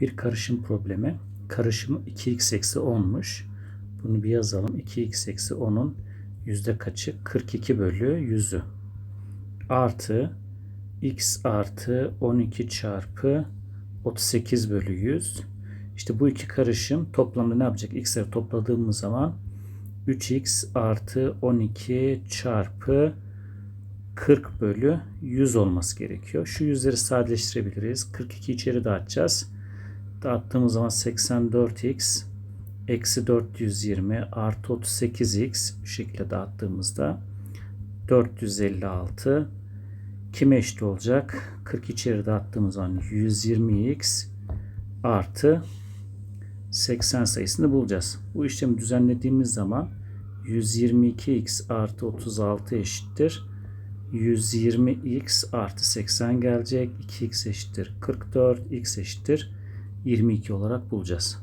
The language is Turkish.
Bir karışım problemi. Karışım 2x eksi 10'muş. Bunu bir yazalım. 2x eksi 10'un yüzde kaçı? 42 bölü 100'ü. Artı x artı 12 çarpı 38 bölü 100. İşte bu iki karışım toplamda ne yapacak? X'leri topladığımız zaman 3x artı 12 çarpı 40 bölü 100 olması gerekiyor. Şu yüzleri sadeleştirebiliriz. 42 içeri dağıtacağız. Dağıttığımız zaman 84x eksi 420 artı 38x bu şekilde dağıttığımızda 456 kime eşit olacak? 40 içeri dağıttığımız zaman 120x artı 80 sayısını bulacağız. Bu işlemi düzenlediğimiz zaman 122x artı 36 eşittir. 120x artı 80 gelecek. 2x eşittir 44, x eşittir 22 olarak bulacağız.